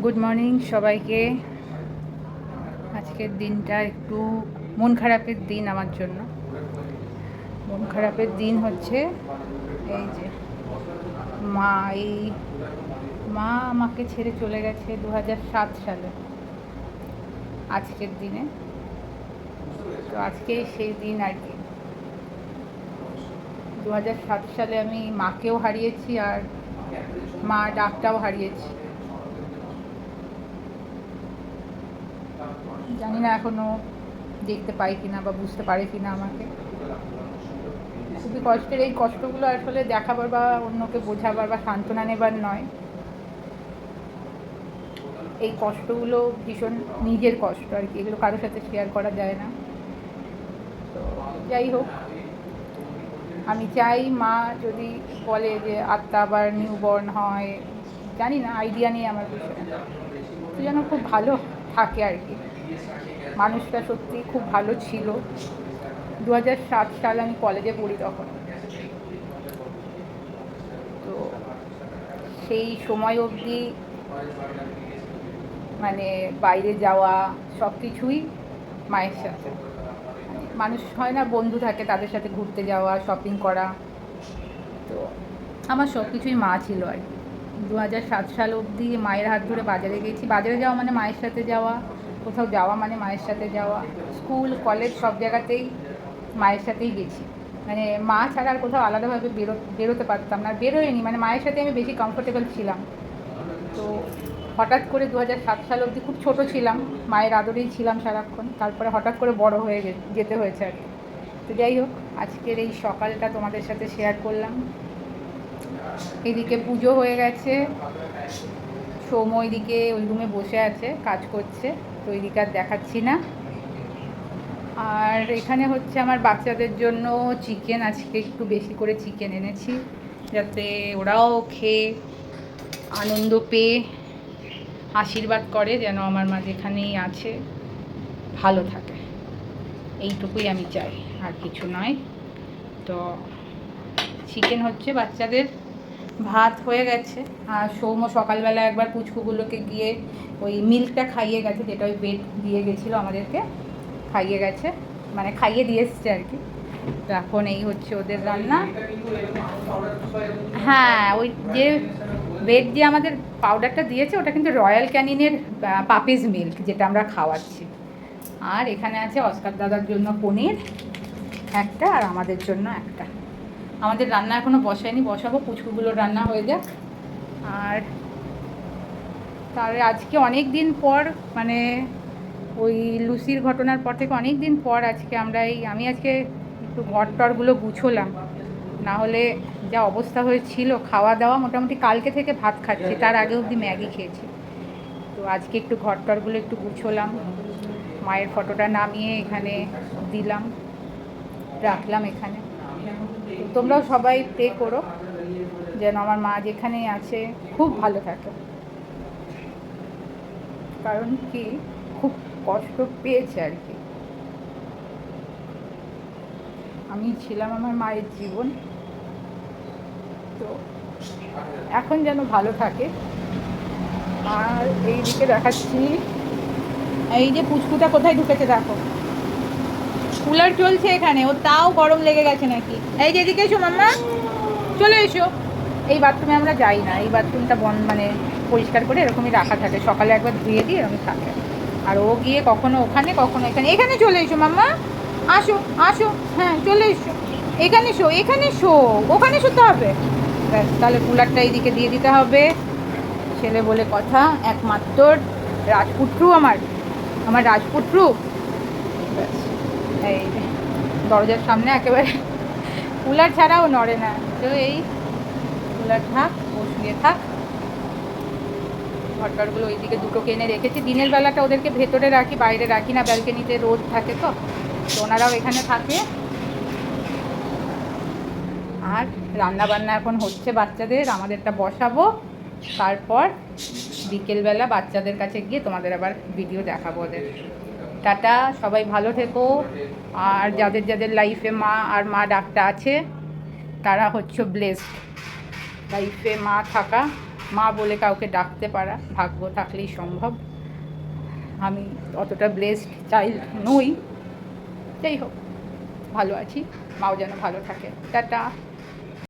Good morning সবাইকে। আজকের দিনটা একটু মন খারাপের দিন আমার জন্য। মন খারাপের দিন হচ্ছে এই যে মা, এই মা আমাকে ছেড়ে চলে গেছে দু সালে, আজকের দিনে। তো আজকে সেই দিন আর কি। দু সালে আমি মাকেও হারিয়েছি আর মা ডাকটাও হারিয়েছি। জানি না এখনও দেখতে পাই কিনা বা বুঝতে পারে কিনা আমাকে। খুবই কষ্টের এই কষ্টগুলো আসলে দেখাবার বা অন্যকে বোঝাবার বা সান্ত্বনা নেবার নয়। এই কষ্টগুলো ভীষণ নিজের কষ্ট আর কি, এগুলো কারোর সাথে শেয়ার করা যায় না। তো যাই হোক, আমি চাই মা যদি বলে যে আত্মা আবার নিউবর্ন হয়, জানি না আইডিয়া নেই আমার বিষয়ে। তো যেন খুব ভালো থাকে আর কি। মানুষটা সত্যি খুব ভালো ছিল। দু সাল আমি কলেজে পড়ি তখন। তো সেই সময় অবধি মানে বাইরে যাওয়া, সব কিছুই মায়ের সাথে। মানুষ হয় না বন্ধু থাকে তাদের সাথে ঘুরতে যাওয়া শপিং করা। তো আমার সব কিছুই মা ছিল আর কি। দু হাজার সাত সাল অবধি মায়ের হাত ধরে বাজারে গেছি। বাজারে যাওয়া মানে মায়ের সাথে যাওয়া কোথাও যাওয়া মানে মায়ের সাথে যাওয়া। স্কুল, কলেজ সব জায়গাতেই মায়ের সাথেই গেছি। মানে মা ছাড়া আর কোথাও আলাদাভাবে বেরো, বেরোতে পারতাম না, বেরোয়নি। মানে মায়ের সাথে আমি বেশি কমফোর্টেবল ছিলাম। তো হঠাৎ করে দু হাজার সাত সাল অবধি খুব ছোটো ছিলাম, মায়ের আদরেই ছিলাম সারাক্ষণ। তারপরে হঠাৎ করে বড় হয়ে যেতে হয়েছে আর তো যাই হোক, আজকের এই সকালটা তোমাদের সাথে শেয়ার করলাম। এদিকে পুজো হয়ে গেছে। সৌম ওইদিকে ওই রুমে বসে আছে, কাজ করছে। তো ওইদিকে আর দেখাচ্ছি না। আর এখানে হচ্ছে আমার বাচ্চাদের জন্য চিকেন আজকে একটু বেশি করে চিকেন এনেছি, যাতে ওরাও খেয়ে আনন্দ পেয়ে আশীর্বাদ করে যেন আমার মা যেখানেই আছে, ভালো থাকে। এইটুকুই আমি চাই, আর কিছু নয়। তো চিকেন হচ্ছে বাচ্চাদের ভাত হয়ে গেছে। আর সৌম সকালবেলা একবার পুচকুগুলোকে গিয়ে ওই মিল্কটা খাইয়ে গেছে, যেটা ওই বেড দিয়ে গেছিল আমাদেরকে, খাইয়ে গেছে। মানে খাইয়ে দিয়ে এসছে আর কি। তো এখন এই হচ্ছে ওদের রান্না। হ্যাঁ ওই যে বেড যে আমাদের পাউডারটা দিয়েছে, ওটা কিন্তু রয়্যাল ক্যানিনের পাপিস মিল্ক যেটা আমরা খাওয়াচ্ছি। আর এখানে আছে অস্কার দাদার জন্য পনির, একটা, আর আমাদের জন্য একটা। আমাদের রান্না এখনও বসায়নি, বসাবো, পুচকুগুলোর রান্না হয়ে যাক। আর তার আজকে অনেক দিন পর মানে ওই লুসির ঘটনার পর থেকে অনেক দিন পর আজকে আমরা এই, আমি আজকে একটু ঘর টরগুলো গুছোলাম। না হলে যা অবস্থা হয়েছিল খাওয়া দাওয়া মোটামুটি কালকে থেকে ভাত খাচ্ছি, তার আগে অবধি ম্যাগি খেয়েছি। তো আজকে একটু ঘর টরগুলো একটু গুছোলাম, মায়ের ফটোটা নামিয়ে এখানে দিলাম, রাখলাম এখানে। তোমরাও সবাই প্রে করো যেন আমার মা যেখানেই আছে খুব ভালো থাকে। কারণ কি? খুব কষ্ট পেয়েছে আর কি। আমি ছিলাম আমার মায়ের জীবন। তো এখন যেন ভালো থাকে। আর এই দিকে দেখাচ্ছি। এই যে পুচকুটা কোথায় ঢুকেছে দেখো। কুলার চলছে এখানে, ও তাও গরম লেগে গেছে নাকি? এই যে এদিকে এসো মাম্মা। চলে এসো। এই বাথরুমে আমরা যাই না, এই বাথরুমটা বন মানে পরিষ্কার করে এরকমই রাখা থাকে। সকালে একবার ধুয়ে দিয়ে এরকম থাকে। আর ও গিয়ে কখনো ওখানে, কখনো এখানে। এখানে চলে এসো মাম্মা। আসো আসো। হ্যাঁ চলে এসো। এখানে শো এখানে শো। ওখানে শুতে হবে। ব্যাস, তাহলে কুলারটা এইদিকে দিয়ে দিতে হবে। ছেলে বলে কথা, একমাত্র রাজপুত্রু আমার। আমার রাজপুত্রু। ব্যাস। এই দরজার সামনে একেবারে কুলার ছাড়াও নড়ে না। তো এই কুলার থাক ও শুয়ে থাক। ঘরটরগুলো ওইদিকে দুটো কেনে রেখেছি। দিনের বেলাটা ওদেরকে ভেতরে রাখি, বাইরে রাখি না। ব্যালকনিতে রোদ থাকে তো তো ওনারাও এখানে থাকে। আর রান্না বান্না এখন হচ্ছে বাচ্চাদের, আমাদেরটা বসাবো। তারপর বিকেলবেলা বাচ্চাদের কাছে গিয়ে তোমাদের আবার ভিডিও দেখাবো ওদের। টাটা, সবাই ভালো থেকো। আর যাদের যাদের লাইফে মা আর মা ডাকটা আছে, তারা হচ্ছে ব্লেসড লাইফে মা থাকা, মা বলে কাউকে ডাকতে পারা, ভাগ্য থাকলেই সম্ভব। আমি অতটা ব্লেসড চাইল্ড নই। যাই হোক, ভালো আছি, মাও যেন ভালো থাকে। টাটা।